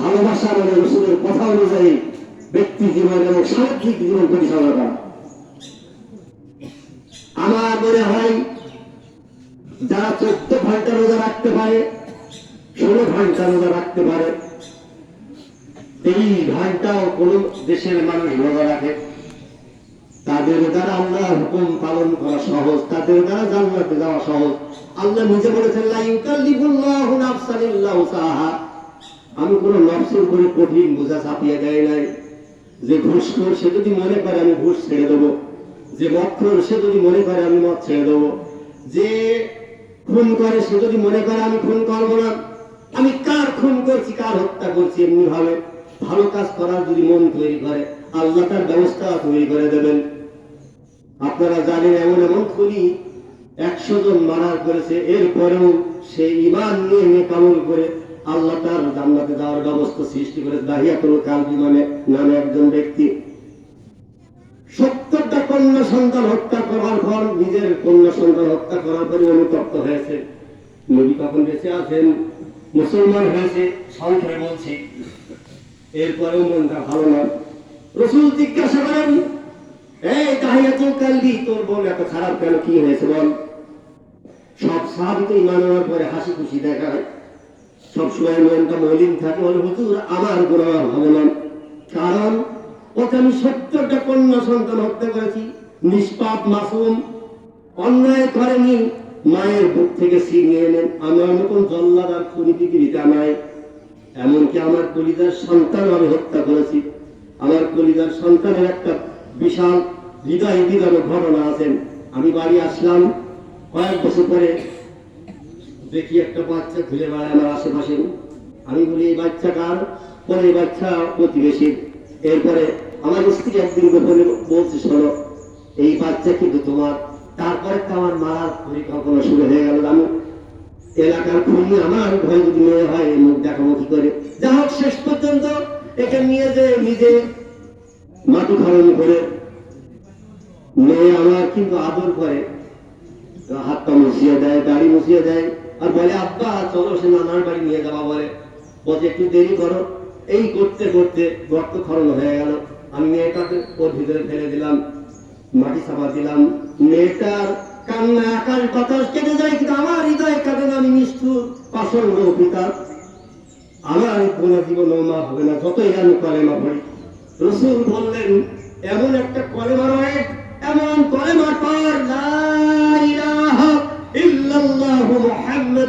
ভালোবাসা মানে রসুলের কথা অনুযায়ী ব্যক্তি জীবন এবং সামাজিক জীবন পরিচালনা। করা আমার মনে হয়, যারা চোদ্দ ঘণ্টা রোজা রাখতে পারে, ষোলো ঘণ্টা রোজা রাখতে পারে এই ঘন্টাও কোন দেশের মানুষ রোজা রাখে। তাদের দ্বারা আল্লাহ হুকুম পালন করা সহজ, তাদের দ্বারা জান্নাতে যাওয়া সহজ। আল্লাহ নিজে বলেছেন, লা ইউকাল্লিফুল্লাহু নাফসান ইল্লা উসাহা। আমি কোন নফসের উপরে কঠিন বোঝা চাপিয়ে দেয় নাই। যে ঘুষখোর সে যদি মনে করে, আমি ঘুষ ছেড়ে দেবো। যে মক্ষর সে যদি মনে করে, আমি মদ ছেড়ে দেবো। যে খুন করে, সে যদি মনে করে, আমি খুন করব না। আমি কার খুন করছি, কার হত্যা করছি এমনি ভাবে ভালো কাজ করার যদি মন তৈরি করে, আল্লাহ তার ব্যবস্থা তৈরি করে দেবেন। আপনারা জানেন, এমন এমন খুনি একশো জন মারার করেছে। এরপরেও সে ইমান নিয়ে নেকামল করে আল্লাহ তার জান্নাতে যাওয়ার ব্যবস্থা সৃষ্টি করে দাহিয়াতুল কালবি মানে নামে একজন ব্যক্তি। সত্তরটা কন্যা সন্তান হত্যা করার পর, নিজের কন্যা সন্তান হত্যা করার পরে অনুতপ্ত হয়েছে। নবী কখন বেঁচে আছেন? মুসলমান হয়েছে সংখ্যায় বলছি, এরপরেও মনটা ভালো না রসুল জিজ্ঞাসা করেন, এই তাহিয়াতুল কালবি, তোর বোন এত খারাপ কেন? কি হয়েছে বল? সব সাহাবি তো ইমান পরে হাসি খুশি দেখায় সবসময় মনটা মলিন থাকে, বলে, হুজুর, আমার গুণা হবে না। কারণ, ওকে আমি সত্তরটা কন্যা সন্তান হত্যা করেছি, নিষ্পাপ, মাসুম, অন্যায় করেনি, মায়ের বুক থেকে ছিনিয়ে এনেন আমার মতন জল্লাদ আর খুনি পৃথিবীতে নাই এমনকি আমার কলিজার সন্তান আমি হত্যা করেছি। আমার কলিজার সন্তানের একটা বিশাল হৃদয় বিদানো ঘটনা আছেন আমি বাড়ি আসলাম, কয়েক বছর পরে দেখি একটা বাচ্চা ঘুরে বেড়ায় আমার আশেপাশে। আমি বলি, এই বাচ্চা কার? পরে এই বাচ্চা প্রতিবেশী এরপরে আমার স্ত্রী একদিন গোপনে বলছে, শোনো, এই বাচ্চা কিন্তু তোমার। তারপরে তো আমার মারার পরিকল্পনা শুরু হয়ে গেল আমি এলাকার খুনি, আমার ঘরে যদি মেয়ে হয় মুখ দেখাবো কি করে? যা হোক, শেষ পর্যন্ত একে নিয়ে যে নিজে মাটি খরণ করে মেয়ে আমার কিন্তু আদর করে। তো হাতটা মুছিয়ে দেয়, দাড়ি মুছিয়ে দেয়। আর বলে, আব্বা, চলো সে নানার বাড়ি নিয়ে যাওয়া বলে। বলছে, একটু দেরি করো। এই করতে করতে গর্ত খরণ হয়ে গেল। আমি মেয়েটাকে ওর ভিতরে ফেলে দিলাম, মাটি চাপা দিলাম। মেয়েটার কান্না আকাশ বাতাস কেটে যায়, কিন্তু আমার হৃদয় কাটে না, আমি নিষ্ঠুর পাশল পিতা আমার কোনো জীবন মা হবে না, যতই আমি কলেমা পড়ি রসুল বললেন, এমন একটা কলেমা রয়ে, এমন কলেমা পার লা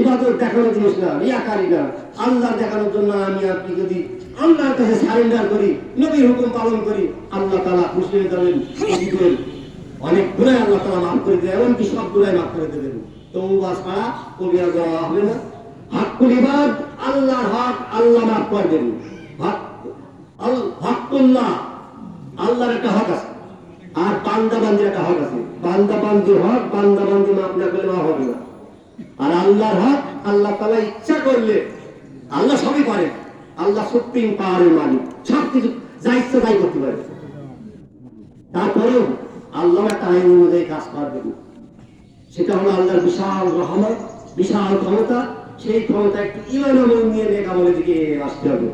ইবাদত দেখানো জিনিস না, রিয়াকারি না। আল্লাহ দেখানোর জন্য আমি আপনি যদি আল্লাহর কাছে সারেন্ডার করি, নবীর হুকুম পালন করি। আল্লাহ তালা খুশি হয়ে যাবেন অনেক গুণায় আল্লাহ তালা মাফ করে দেবেন এমনকি সব গুণায় মাফ করে দেবেন তো বা ছাড়া কবিরা দেওয়া হবে না। হাক্কুল ইবাদ, আল্লাহর হক আল্লাহ মাফ করবেন হকুল্লাহ, আল্লাহর একটা হক আছে। আর বান্দা বান্দির একটা হক আছে। বান্দা বান্দির হক বান্দা বান্দি মাফ না করলে মাফ হবে না। আর আল্লাহর হক আল্লাহ তালা ইচ্ছা করলে আল্লাহ সবই পারে। আল্লাহ সুপ্রিম পাওয়ারের মালিক। সব কিছু যা ইচ্ছা তাই করতে পারে। তারপরেও আল্লাহ একটা আইন অনুযায়ী কাজ করবেন সেটা হলো আল্লাহর বিশাল রহমত, বিশাল ক্ষমতা। সেই ক্ষমতা একটু ইমান আমল নিয়ে নেকামলের দিকে আসতে হবে।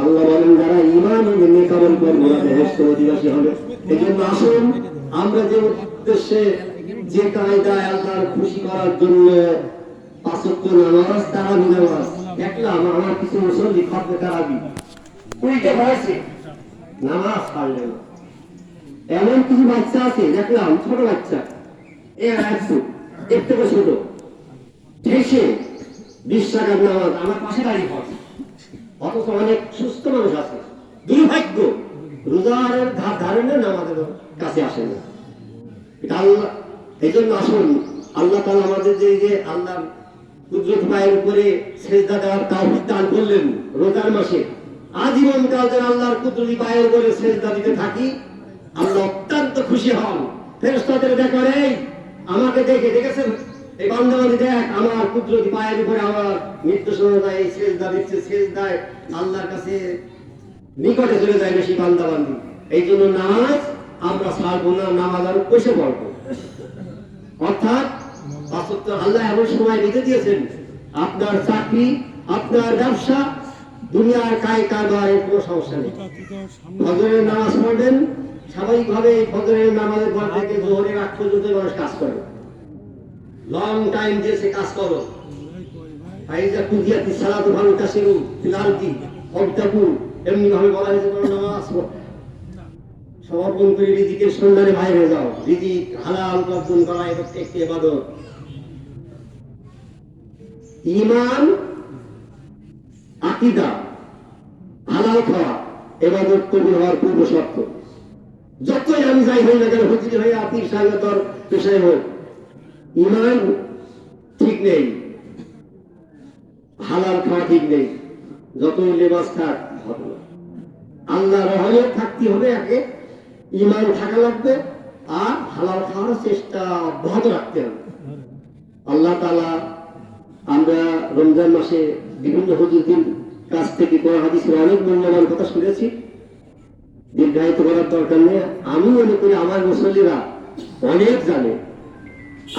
আল্লাহ বলেন, যারা ঈমান ও নেকামল করবে অধিবাসী হবে। এজন্য আসুন আমরা যে উদ্দেশ্যে যে কায়দায় আল্লাহর খুশি করার জন্য নামাজ, তারাবি নামাজ, দেখলাম আমার কিছু মুসল্লি তারাবি। নামাজ পারলে না। এমন কিছু বাচ্চা আছে, দেখলাম, ছোট বাচ্চা। এ এর থেকে ছোট। ঠেসে বিশ টাকার নামাজ, আমার পাশে দাঁড়িয়ে পড়ে। অথচ অনেক সুস্থ মানুষ আছে। দুর্ভাগ্য রোজারের ধার ধারে না আমাদের কাছে আসে না। এটা আল্লাহ এই জন্য আসুন, আল্লাহ তালা আমাদের যে যে আল্লাহ কুদরত পায়ের উপরে সেজদা দেওয়ার তাওফিক দান করলেন রোজার মাসে, আজীবন কাল যেন আল্লাহর কুদরতি পায়ের উপরে সেজদা দিতে থাকি, আল্লাহ অত্যন্ত খুশি হন। ফেরেশতাদের দেখো রে আমাকে দেখে, দেখেছেন? এই বান্দাবাদি দেখ, আমার কুদরতি পায়ের উপরে আমার মৃত্যু সময় এই সেজদা দিচ্ছে, সেজদায় আল্লাহর কাছে নিকটে চলে যায় বেশি বান্দাবান্দি। এই জন্য নামাজ আমরা ছাড়বো না নামাজ আরও বসে পড়ব। অর্থাৎ আল্লাহ এমন সময় রেখে দিয়েছেন, আপনার চাকরি, আপনার ব্যবসা, দুনিয়ার কায় কারবারের কোনো সমস্যা নেই। ফজরের নামাজ পড়বেন, স্বাভাবিকভাবে এই ফজরের নামাজের পর থেকে জোহরের আগ পর্যন্ত মানুষ কাজ করে। লং টাইম দিয়ে সে কাজ করো। ফাইজা কুদিয়াতি সালাতু ভালো কাসিরু ফিলালতি অবতাকু এমনি ভাবে বলা হয়েছে নামাজ পড়। সমর্পণ করে রিজিকের সন্ধানে বাইরে যাও। রিজিক হালাল উপার্জন করা এটা একটি এবাদত ইমান আকিদা হালাল খাওয়া এবাদত কবুল হওয়ার পূর্ব শর্ত। যতই আমি যাই হই না কেন, হুজুরি হয়ে আতির সাহেব তোর পেশায় হোক। ইমান ঠিক নেই। হালাল খাওয়া ঠিক নেই। যতই লেবাস থাক আল্লাহ রহমত থাকতে হবে আগে। ইমান থাকা লাগবে আর হালাল খাওয়ার চেষ্টা অব্যাহত রাখতে হবে। আল্লাহ তালা আমরা রমজান মাসে বিভিন্ন হুজুরদের কাছ থেকে কোরআন হাদিসের অনেক মূল্যবান কথা শুনেছি। দীর্ঘায়িত করার দরকার নেই। আমি মনে করি আমার মুসল্লিরা অনেক জানে।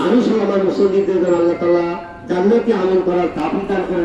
আমি সব আমার মুসল্লিদের আল্লাহ তালা জান্নাতি আমল করার দাবি দান করে